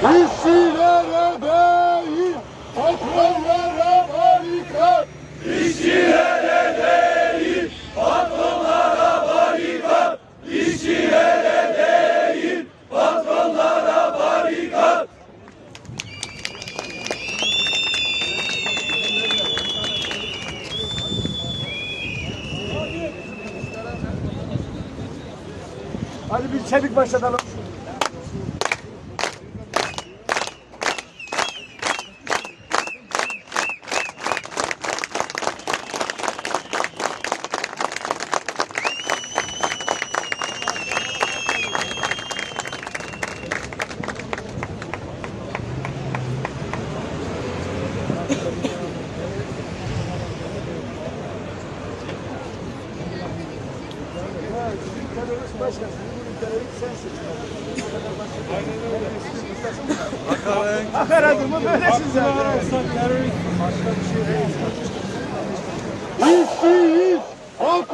İşçilere değil, patronlara barikat. İşçilere değil, patronlara barikat. İşçilere değil, patronlara barikat. Hadi bir çevik başlatalım.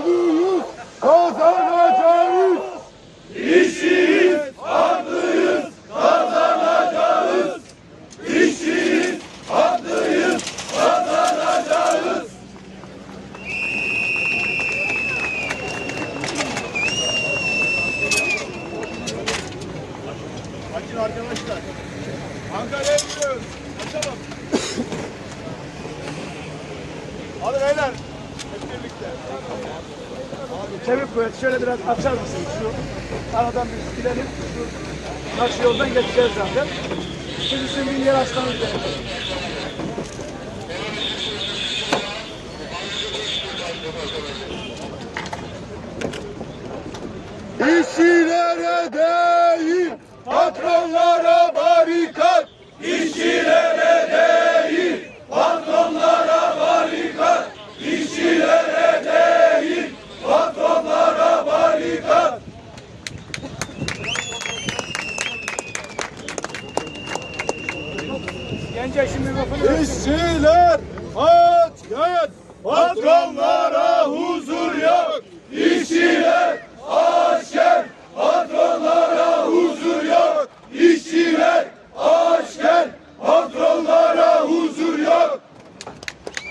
Woo! Çevik kuvvet şöyle biraz açar mısınız şu aradan bir gidelim. Şu karşı yoldan geçeceğiz zaten. Şimdi sizin bir yer açmanız gerekiyor. İşçilere değil, patronlara barikat. İşçilere değil, patronlara barikat. İşçilere değil, patronlara barikat. Gence şimdi mikrofonu İşçiler aç gel, patronlara huzur yok. İşçiler aç gel, patronlara huzur yok. İşçiler aç gel, patronlara huzur yok.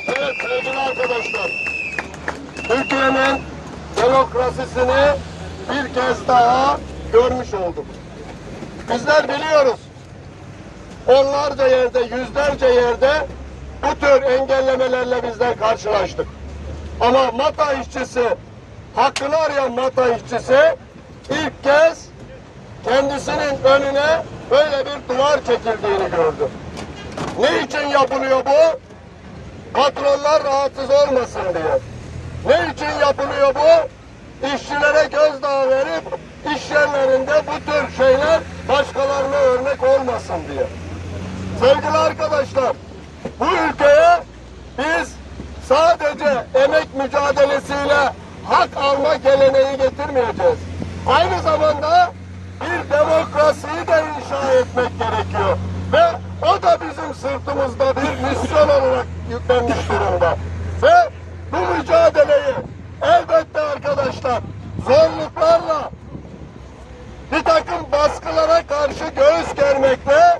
Evet sevgili arkadaşlar, Türkiye'nin demokrasisini bir kez daha görmüş olduk. Bizler biliyoruz onlarca yerde, yüzlerce yerde bu tür engellemelerle bizler karşılaştık. Ama mata işçisi, hakkını arayan mata işçisi ilk kez kendisinin önüne böyle bir duvar çekildiğini gördü. Ne için yapılıyor bu? Patronlar rahatsız olmasın diye. Ne için yapılıyor bu? İşçilere gözdağı verip iş yerlerinde bu tür şeyler başkalarına örnek olmasın diye. Sevgili arkadaşlar, bu ülkeye biz sadece emek mücadelesiyle hak alma geleneği getirmeyeceğiz. Aynı zamanda bir demokrasiyi de inşa etmek gerekiyor. Ve o da bizim sırtımızda bir misyon olarak yüklenmiş durumda. Ve bu mücadeleyi elbette arkadaşlar zorluklarla bir takım baskılara karşı göğüs germekle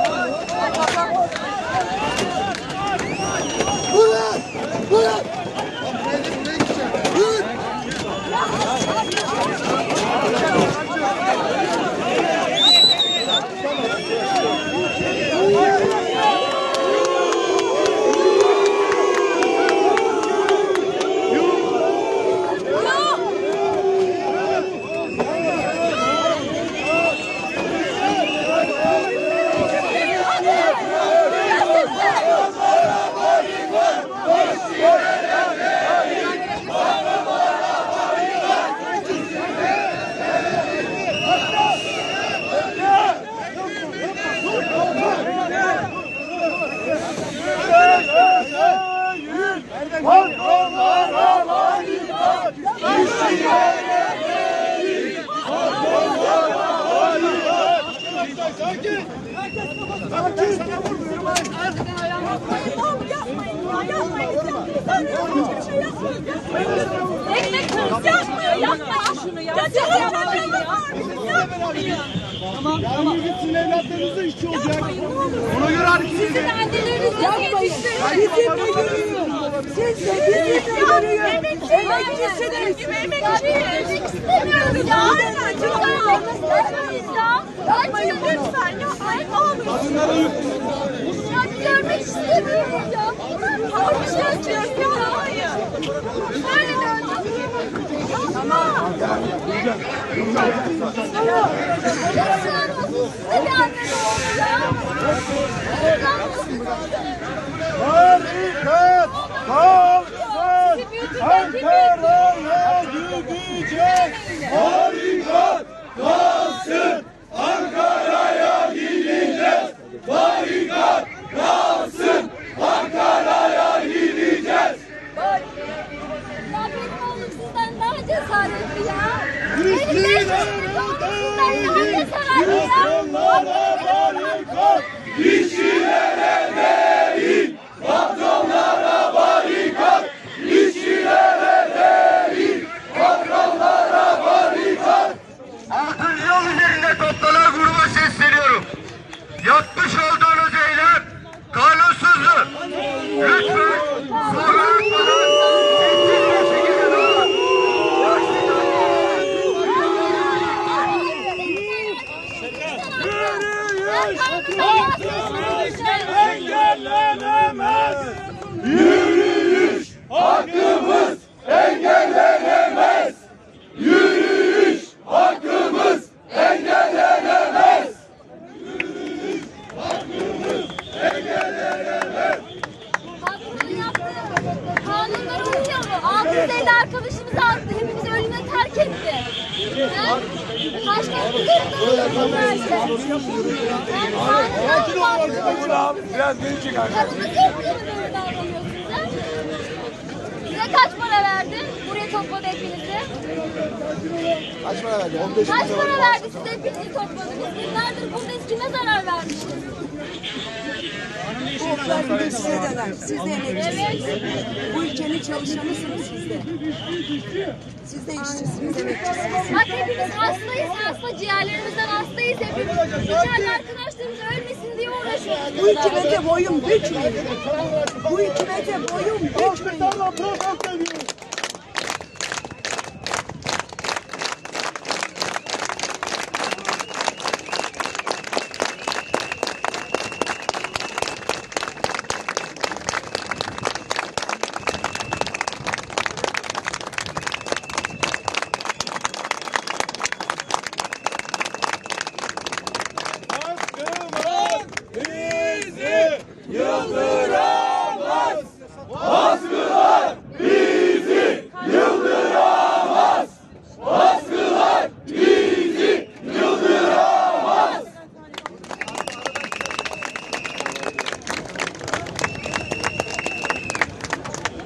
Sizin anneleriniz yürüyün. Siz de bizimle yürüyün. Emekçisiniz. Gibi emekçi. Ölmek istemiyoruz ya. Aynen. Çok istemiyoruz ya. Yapmayın lütfen. Yapmayın. Olur. Ya biz ölmek istemiyoruz ya. Zor bir şey yapıyoruz ya. Hayır. Böyle de ölmek Tamam. Lütfen olsun. Size bir anne ne olur ya. Lütfen olsun. Barikat Biz günlerdir buradayız. Kime zarar vermişiz? Oklar bir de size de ver. Siz de emekçisiniz. Bu ülkenin çalışanısınız siz de. Siz de işçisiniz, emekçisiniz. Bak hepimiz hastayız. Hasta ciğerlerimizden hastayız hepimiz. İçeride arkadaşlarımız ölmesin diye uğraşıyoruz. Bu hükümete boyun bükmeyin. Bu hükümete boyun bükmeyin.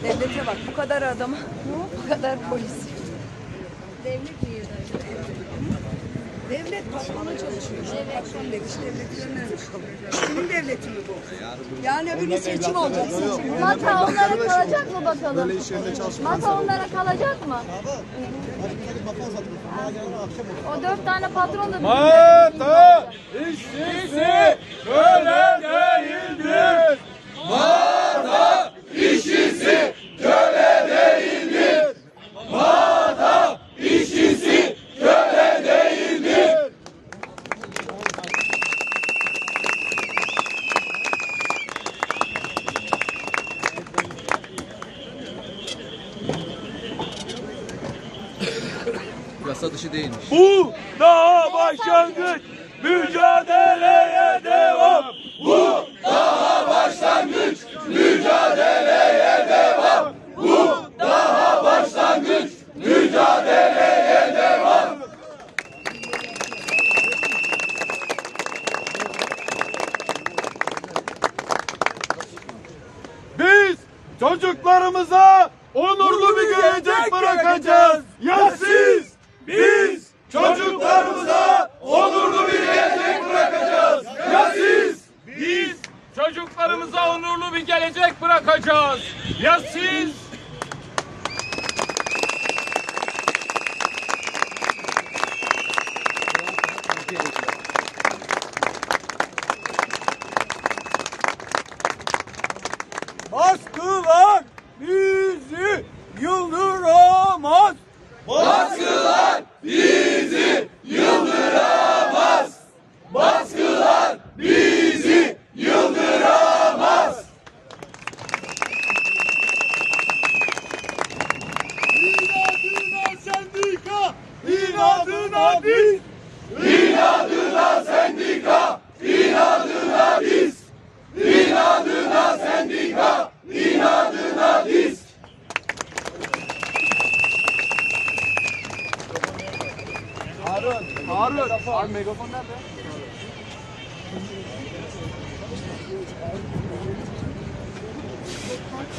Devlete bak, bu kadar adam, bu kadar polis. Devlet mi? Devlet patrona çalışıyor. Patron demiş, devlet vermiş. Kimin devleti mi bu? Yani öbür gün seçim olacak. Mata onlara kalacak mı bakalım? Böyle iş yerinde çalışmak. Mata onlara kalacak mı? O dört tane patron da Mata işçisi köle değildir. Mata işçisi köle değildir. Mata işçisi köle değildir. Yasa dışı değilmiş. Bu daha başlangıç. Mücadeleye devam. Bu daha başlangıç. Mücadeleye devam. Bu daha başlangıç. Mücadeleye devam. Biz çocuklarımıza onurlu bir gelecek bırakacağız. Ya siz? Biz çocuklarımıza onurlu bir gelecek bırakacağız. Ya siz? Biz çocuklarımıza onurlu bir gelecek bırakacağız. Ya siz? Baskılar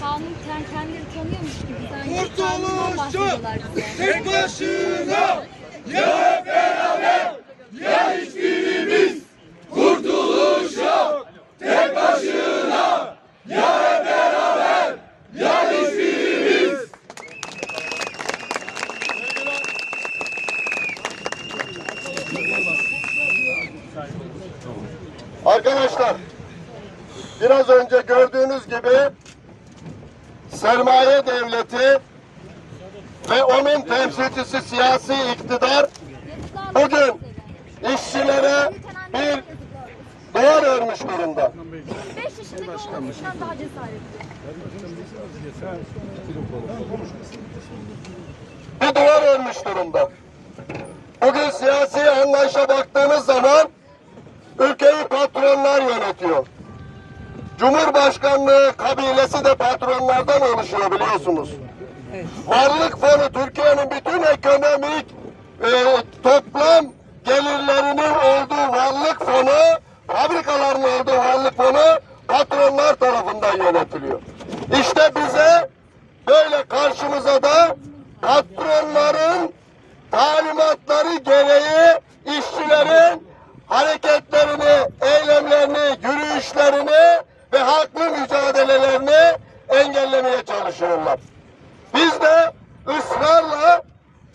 Kanun sen kendini tanıyormuş gibi bize. Tek başına! ya hep beraber ya hiçbirimiz kurtuluş yok. Tek başına ya hep beraber ya hiçbirimiz. Arkadaşlar, biraz önce gördüğünüz gibi sermaye devleti ve onun temsilcisi siyasi iktidar bugün işçilere bir duvar örmüş durumda. 5 yaşındaki olmasından daha cesaretli. bir duvar örmüş durumda. Bugün siyasi anlayışa baktığınız zaman ülkeyi patronlar yönetiyor. Cumhurbaşkanlığı kabilesi de patronlardan oluşuyor biliyorsunuz. Varlık fonu Türkiye'nin bütün ekonomik e, toplam gelirlerinin olduğu varlık fonu, fabrikaların olduğu varlık fonu patronlar tarafından yönetiliyor. İşte bize böyle karşımıza da patronların talimatları gereği işçilerin hareketlerini, eylemlerini, yürüyüşlerini ve haklı mücadelelerini engellemeye çalışıyorlar. Biz de ısrarla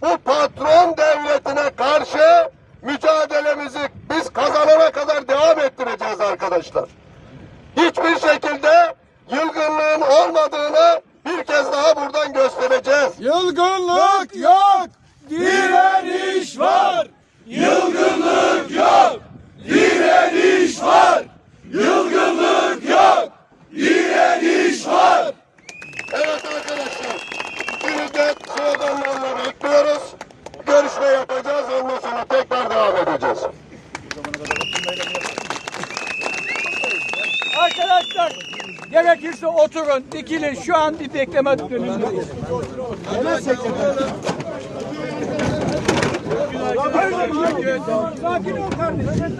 bu patron devletine karşı mücadelemizi biz kazanana kadar devam ettireceğiz arkadaşlar. Hiçbir şekilde yılgınlığın olmadığını bir kez daha buradan göstereceğiz. Yılgınlık yok, direniş var. Yılgınlık yok, direniş var. Yılgınlık yok, direniş var. Evet arkadaşlar, bir müddet sloganlarla bekliyoruz. Görüşme yapacağız, ondan sonra tekrar devam edeceğiz. Arkadaşlar gerekirse oturun, dikilin. Şu an bir bekleme dönemindeyiz. Sakin ol kardeşim.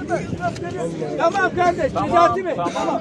Tamam kardeş, Necati Bey. Tamam.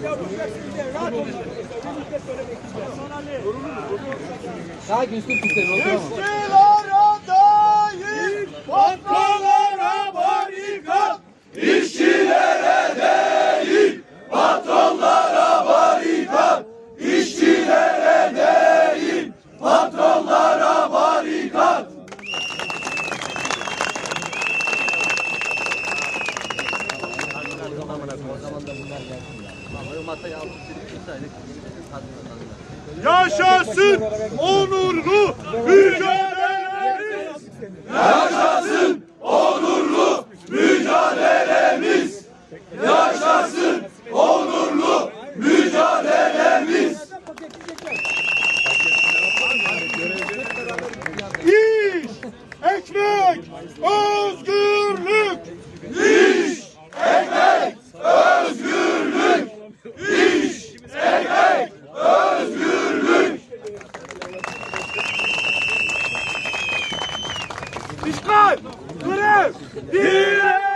İşçilere değil, patronlara Yaşasın onurlu mücadelemiz! Yaşasın! İşgal, grev, direniş.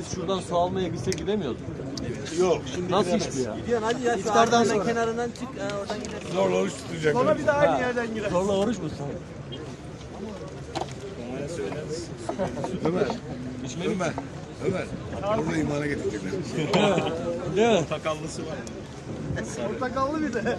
Biz şuradan su almaya gitsek gidemiyorduk. Yok şimdi Nasıl iş bu ya? İftardan sonra. kenarından çık, e, oradan gidersin. zorla oruç tutacak. Sonra bir daha aynı yerden girer. Zorla oruç musun? Ömer. Ömer. Ömer. Burada imana getirecekler. Değil mi? Portakallı bir de.